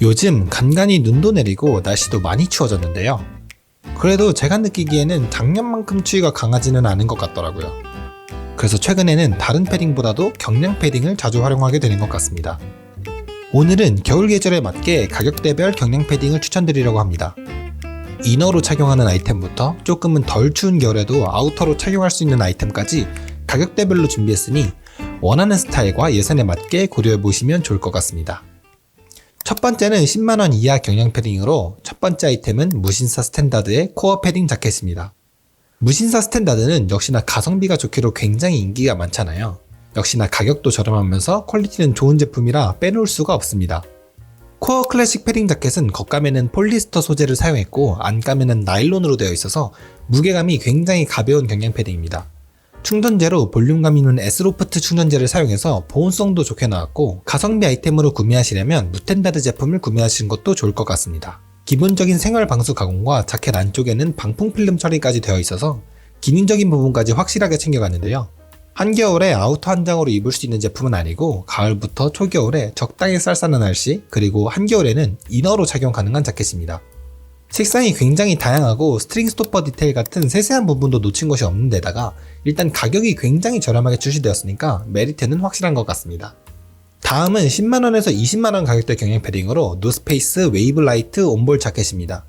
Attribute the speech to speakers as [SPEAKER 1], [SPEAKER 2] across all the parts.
[SPEAKER 1] 요즘 간간히 눈도 내리고 날씨도 많이 추워졌는데요. 그래도 제가 느끼기에는 작년만큼 추위가 강하지는 않은 것 같더라고요. 그래서 최근에는 다른 패딩보다도 경량 패딩을 자주 활용하게 되는 것 같습니다. 오늘은 겨울 계절에 맞게 가격대별 경량 패딩을 추천드리려고 합니다. 이너로 착용하는 아이템부터 조금은 덜 추운 겨울에도 아우터로 착용할 수 있는 아이템까지 가격대별로 준비했으니 원하는 스타일과 예산에 맞게 고려해 보시면 좋을 것 같습니다. 첫 번째는 10만원 이하 경량 패딩으로 첫 번째 아이템은 무신사 스탠다드의 코어 패딩 자켓입니다. 무신사 스탠다드는 역시나 가성비가 좋기로 굉장히 인기가 많잖아요. 역시나 가격도 저렴하면서 퀄리티는 좋은 제품이라 빼놓을 수가 없습니다. 코어 클래식 패딩 자켓은 겉감에는 폴리스터 소재를 사용했고 안감에는 나일론으로 되어 있어서 무게감이 굉장히 가벼운 경량 패딩입니다. 충전재로 볼륨감 있는 S로프트 충전재를 사용해서 보온성도 좋게 나왔고 가성비 아이템으로 구매하시려면 무텐다드 제품을 구매하시는 것도 좋을 것 같습니다. 기본적인 생활 방수 가공과 자켓 안쪽에는 방풍 필름 처리까지 되어 있어서 기능적인 부분까지 확실하게 챙겨갔는데요. 한겨울에 아우터 한 장으로 입을 수 있는 제품은 아니고 가을부터 초겨울에 적당히 쌀쌀한 날씨 그리고 한겨울에는 이너로 착용 가능한 자켓입니다. 색상이 굉장히 다양하고 스트링 스토퍼 디테일 같은 세세한 부분도 놓친 것이 없는 데다가 일단 가격이 굉장히 저렴하게 출시되었으니까 메리트는 확실한 것 같습니다. 다음은 10만원에서 20만원 가격대 경량 패딩으로 노스페이스 웨이브 라이트 온볼 자켓입니다.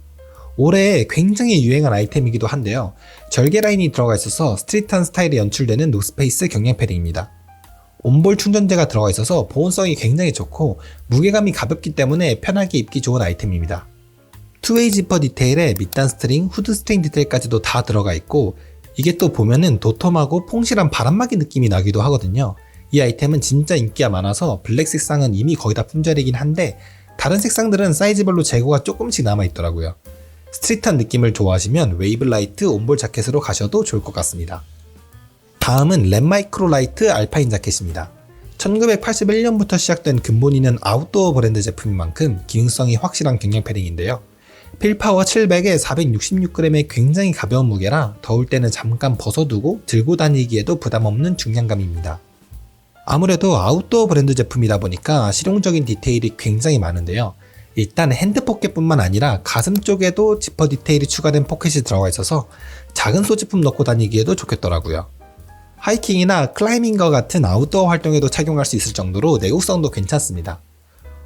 [SPEAKER 1] 올해 굉장히 유행한 아이템이기도 한데요. 절개 라인이 들어가 있어서 스트릿한 스타일이 연출되는 노스페이스 경량 패딩입니다. 온볼 충전재가 들어가 있어서 보온성이 굉장히 좋고 무게감이 가볍기 때문에 편하게 입기 좋은 아이템입니다. 투웨이 지퍼 디테일에 밑단 스트링, 후드 스트링 디테일까지도 다 들어가 있고 이게 또 보면은 도톰하고 퐁실한 바람막이 느낌이 나기도 하거든요. 이 아이템은 진짜 인기가 많아서 블랙 색상은 이미 거의 다 품절이긴 한데 다른 색상들은 사이즈별로 재고가 조금씩 남아 있더라고요. 스트릿한 느낌을 좋아하시면 웨이브 라이트 온볼 자켓으로 가셔도 좋을 것 같습니다. 다음은 랩마이크로 라이트 알파인 자켓입니다. 1981년부터 시작된 근본이는 아웃도어 브랜드 제품인 만큼 기능성이 확실한 경량 패딩인데요. 필파워 700에 466g의 굉장히 가벼운 무게라 더울 때는 잠깐 벗어두고 들고 다니기에도 부담 없는 중량감입니다. 아무래도 아웃도어 브랜드 제품이다 보니까 실용적인 디테일이 굉장히 많은데요. 일단 핸드 포켓뿐만 아니라 가슴 쪽에도 지퍼 디테일이 추가된 포켓이 들어가 있어서 작은 소지품 넣고 다니기에도 좋겠더라고요. 하이킹이나 클라이밍과 같은 아웃도어 활동에도 착용할 수 있을 정도로 내구성도 괜찮습니다.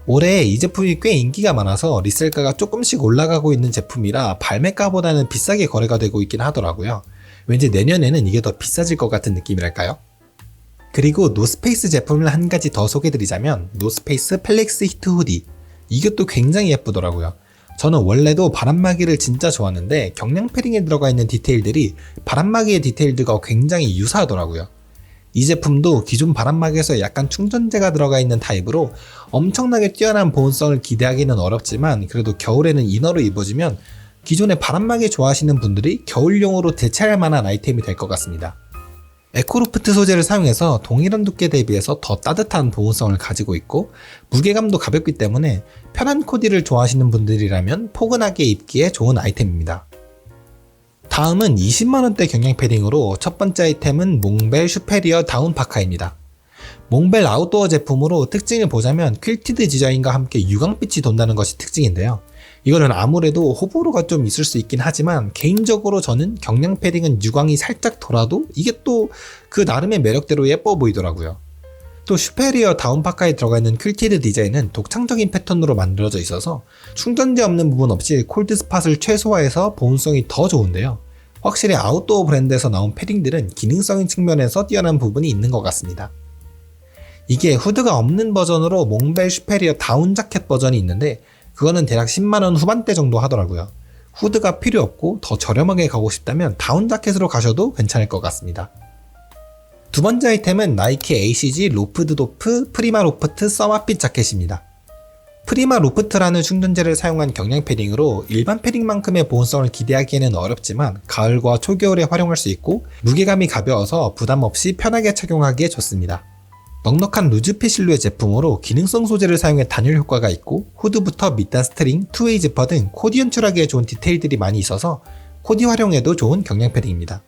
[SPEAKER 1] 올해 이 제품이 꽤 인기가 많아서 리셀가가 조금씩 올라가고 있는 제품이라 발매가보다는 비싸게 거래가 되고 있긴 하더라고요. 왠지 내년에는 이게 더 비싸질 것 같은 느낌이랄까요? 그리고 노스페이스 제품을 한 가지 더 소개드리자면 노스페이스 펠렉스 히트 후디 이것도 굉장히 예쁘더라고요. 저는 원래도 바람막이를 진짜 좋아하는데 경량 패딩에 들어가 있는 디테일들이 바람막이의 디테일들과 굉장히 유사하더라고요. 이 제품도 기존 바람막이에서 약간 충전재가 들어가 있는 타입으로 엄청나게 뛰어난 보온성을 기대하기는 어렵지만 그래도 겨울에는 이너로 입어주면 기존의 바람막이 좋아하시는 분들이 겨울용으로 대체할 만한 아이템이 될 것 같습니다. 에코로프트 소재를 사용해서 동일한 두께 대비해서 더 따뜻한 보온성을 가지고 있고 무게감도 가볍기 때문에 편한 코디를 좋아하시는 분들이라면 포근하게 입기에 좋은 아이템입니다. 다음은 20만원대 경량 패딩으로 첫 번째 아이템은 몽벨 슈페리어 다운 파카입니다. 몽벨 아웃도어 제품으로 특징을 보자면 퀼티드 디자인과 함께 유광빛이 돈다는 것이 특징인데요. 이거는 아무래도 호불호가 좀 있을 수 있긴 하지만 개인적으로 저는 경량 패딩은 유광이 살짝 돌아도 이게 또 그 나름의 매력대로 예뻐 보이더라고요. 또 슈페리어 다운파카에 들어가 있는 퀼티드 디자인은 독창적인 패턴으로 만들어져 있어서 충전재 없는 부분 없이 콜드 스팟을 최소화해서 보온성이 더 좋은데요. 확실히 아웃도어 브랜드에서 나온 패딩들은 기능적인 측면에서 뛰어난 부분이 있는 것 같습니다. 이게 후드가 없는 버전으로 몽벨 슈페리어 다운 자켓 버전이 있는데 그거는 대략 10만원 후반대 정도 하더라고요. 후드가 필요 없고 더 저렴하게 가고 싶다면 다운 자켓으로 가셔도 괜찮을 것 같습니다. 두 번째 아이템은 나이키 ACG 로프드 도프 프리마 로프트 서마핏 자켓입니다. 프리마 로프트라는 충전재를 사용한 경량 패딩으로 일반 패딩만큼의 보온성을 기대하기에는 어렵지만 가을과 초겨울에 활용할 수 있고 무게감이 가벼워서 부담 없이 편하게 착용하기에 좋습니다. 넉넉한 루즈핏 실루엣 제품으로 기능성 소재를 사용해 단열 효과가 있고 후드부터 밑단 스트링, 투웨이 지퍼 등 코디 연출하기에 좋은 디테일들이 많이 있어서 코디 활용에도 좋은 경량 패딩입니다.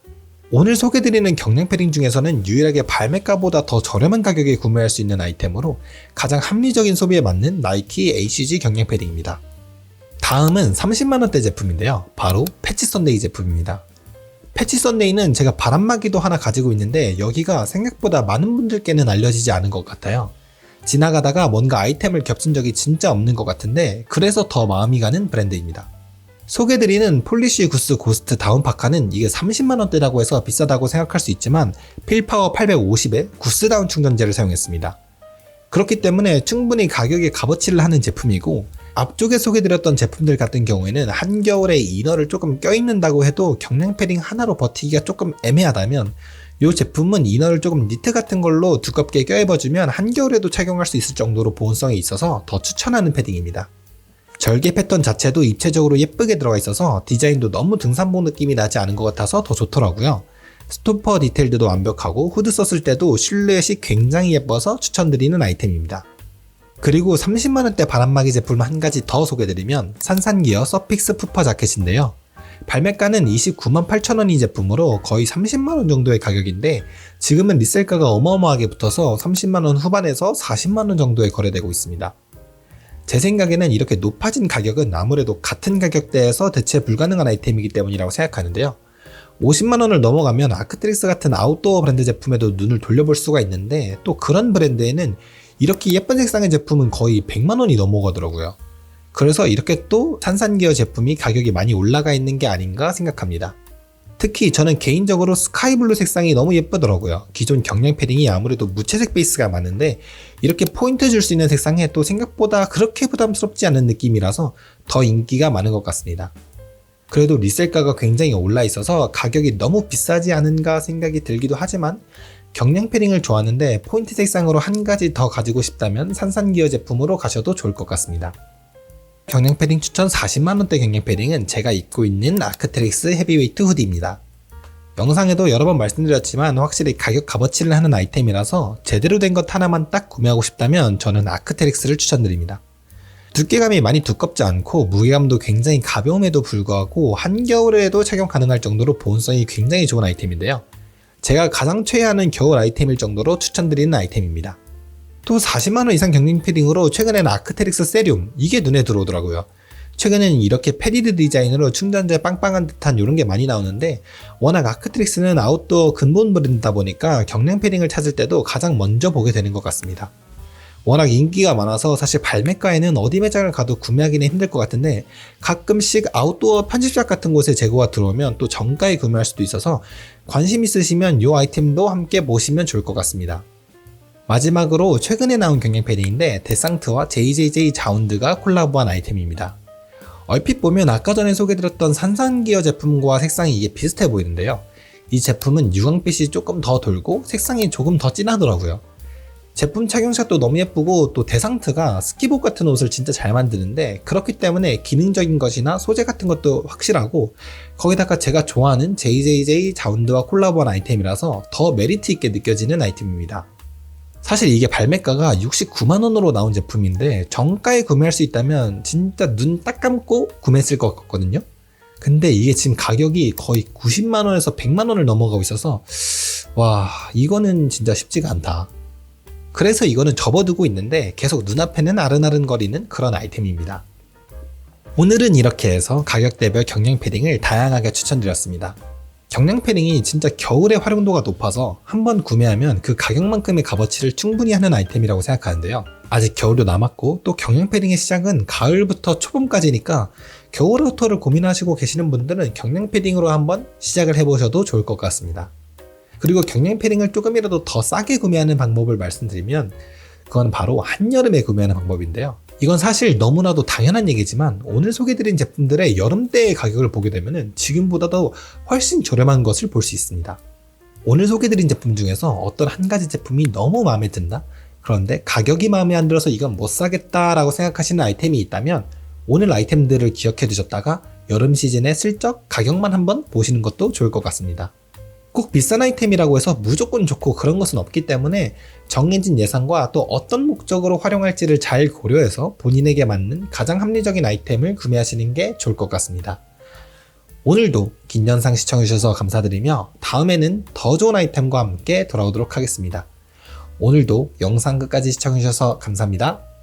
[SPEAKER 1] 오늘 소개드리는 경량 패딩 중에서는 유일하게 발매가보다 더 저렴한 가격에 구매할 수 있는 아이템으로 가장 합리적인 소비에 맞는 나이키 ACG 경량 패딩입니다. 다음은 30만원대 제품인데요. 바로 패치 썬데이 제품입니다. 패치 썬데이는 제가 바람막이도 하나 가지고 있는데 여기가 생각보다 많은 분들께는 알려지지 않은 것 같아요. 지나가다가 뭔가 아이템을 겹친 적이 진짜 없는 것 같은데 그래서 더 마음이 가는 브랜드입니다. 소개드리는 폴리쉬 구스 고스트 다운 파카는 이게 30만원대라고 해서 비싸다고 생각할 수 있지만 필파워 850에 구스 다운 충전재를 사용했습니다. 그렇기 때문에 충분히 가격에 값어치를 하는 제품이고 앞쪽에 소개드렸던 제품들 같은 경우에는 한겨울에 이너를 조금 껴있는다고 해도 경량 패딩 하나로 버티기가 조금 애매하다면 이 제품은 이너를 조금 니트 같은 걸로 두껍게 껴입어주면 한겨울에도 착용할 수 있을 정도로 보온성이 있어서 더 추천하는 패딩입니다. 절개 패턴 자체도 입체적으로 예쁘게 들어가 있어서 디자인도 너무 등산복 느낌이 나지 않은 것 같아서 더 좋더라고요. 스토퍼 디테일도 완벽하고 후드 썼을 때도 실루엣이 굉장히 예뻐서 추천드리는 아이템입니다. 그리고 30만원대 바람막이 제품 한 가지 더 소개드리면 산산기어 서픽스 푸퍼 자켓인데요. 발매가는 29만 8천원인 제품으로 거의 30만원 정도의 가격인데 지금은 리셀가가 어마어마하게 붙어서 30만원 후반에서 40만원 정도에 거래되고 있습니다. 제 생각에는 이렇게 높아진 가격은 아무래도 같은 가격대에서 대체 불가능한 아이템이기 때문이라고 생각하는데요. 50만원을 넘어가면 아크트릭스 같은 아웃도어 브랜드 제품에도 눈을 돌려볼 수가 있는데 또 그런 브랜드에는 이렇게 예쁜 색상의 제품은 거의 100만원이 넘어가더라고요. 그래서 이렇게 또 산산기어 제품이 가격이 많이 올라가 있는 게 아닌가 생각합니다. 특히 저는 개인적으로 스카이블루 색상이 너무 예쁘더라고요. 기존 경량 패딩이 아무래도 무채색 베이스가 많은데 이렇게 포인트 줄 수 있는 색상에 또 생각보다 그렇게 부담스럽지 않은 느낌이라서 더 인기가 많은 것 같습니다. 그래도 리셀가가 굉장히 올라 있어서 가격이 너무 비싸지 않은가 생각이 들기도 하지만 경량 패딩을 좋아하는데 포인트 색상으로 한 가지 더 가지고 싶다면 산산기어 제품으로 가셔도 좋을 것 같습니다. 경량 패딩 추천 40만원대 경량 패딩은 제가 입고 있는 아크트릭스 헤비웨이트 후디입니다. 영상에도 여러 번 말씀드렸지만 확실히 가격 값어치를 하는 아이템이라서 제대로 된 것 하나만 딱 구매하고 싶다면 저는 아크트릭스를 추천드립니다. 두께감이 많이 두껍지 않고 무게감도 굉장히 가벼움에도 불구하고 한겨울에도 착용 가능할 정도로 보온성이 굉장히 좋은 아이템인데요. 제가 가장 최애하는 겨울 아이템일 정도로 추천드리는 아이템입니다. 또 40만원 이상 경량 패딩으로 최근에는 아크테릭스 세륨 이게 눈에 들어오더라고요. 최근에는 이렇게 패디드 디자인으로 충전재 빵빵한 듯한 이런 게 많이 나오는데 워낙 아크트릭스는 아웃도어 근본 브랜드다 보니까 경량 패딩을 찾을 때도 가장 먼저 보게 되는 것 같습니다. 워낙 인기가 많아서 사실 발매가에는 어디 매장을 가도 구매하기는 힘들 것 같은데 가끔씩 아웃도어 편집샵 같은 곳에 재고가 들어오면 또 정가에 구매할 수도 있어서 관심 있으시면 이 아이템도 함께 보시면 좋을 것 같습니다. 마지막으로 최근에 나온 경량 패딩인데 데상트와 JJJ 자운드가 콜라보한 아이템입니다. 얼핏 보면 아까 전에 소개드렸던 산산기어 제품과 색상이 이게 비슷해 보이는데요. 이 제품은 유광빛이 조금 더 돌고 색상이 조금 더 진하더라고요. 제품 착용샷도 너무 예쁘고 또 데상트가 스키복 같은 옷을 진짜 잘 만드는데 그렇기 때문에 기능적인 것이나 소재 같은 것도 확실하고 거기다가 제가 좋아하는 JJJ 자운드와 콜라보한 아이템이라서 더 메리트 있게 느껴지는 아이템입니다. 사실 이게 발매가가 69만 원으로 나온 제품인데 정가에 구매할 수 있다면 진짜 눈 딱 감고 구매했을 것 같거든요. 근데 이게 지금 가격이 거의 90만 원에서 100만 원을 넘어가고 있어서 와 이거는 진짜 쉽지가 않다. 그래서 이거는 접어두고 있는데 계속 눈앞에는 아른아른거리는 그런 아이템입니다. 오늘은 이렇게 해서 가격대별 경량 패딩을 다양하게 추천드렸습니다. 경량 패딩이 진짜 겨울에 활용도가 높아서 한번 구매하면 그 가격만큼의 값어치를 충분히 하는 아이템이라고 생각하는데요. 아직 겨울도 남았고 또 경량 패딩의 시작은 가을부터 초봄까지니까 겨울 아우터를 고민하시고 계시는 분들은 경량 패딩으로 한번 시작을 해보셔도 좋을 것 같습니다. 그리고 경량 패딩을 조금이라도 더 싸게 구매하는 방법을 말씀드리면 그건 바로 한여름에 구매하는 방법인데요. 이건 사실 너무나도 당연한 얘기지만 오늘 소개드린 제품들의 여름대의 가격을 보게 되면 지금보다도 훨씬 저렴한 것을 볼 수 있습니다. 오늘 소개드린 제품 중에서 어떤 한 가지 제품이 너무 마음에 든다? 그런데 가격이 마음에 안 들어서 이건 못 사겠다라고 생각하시는 아이템이 있다면 오늘 아이템들을 기억해 두셨다가 여름 시즌에 슬쩍 가격만 한번 보시는 것도 좋을 것 같습니다. 꼭 비싼 아이템이라고 해서 무조건 좋고 그런 것은 없기 때문에 정해진 예산과 또 어떤 목적으로 활용할지를 잘 고려해서 본인에게 맞는 가장 합리적인 아이템을 구매하시는 게 좋을 것 같습니다. 오늘도 긴 영상 시청해주셔서 감사드리며 다음에는 더 좋은 아이템과 함께 돌아오도록 하겠습니다. 오늘도 영상 끝까지 시청해주셔서 감사합니다.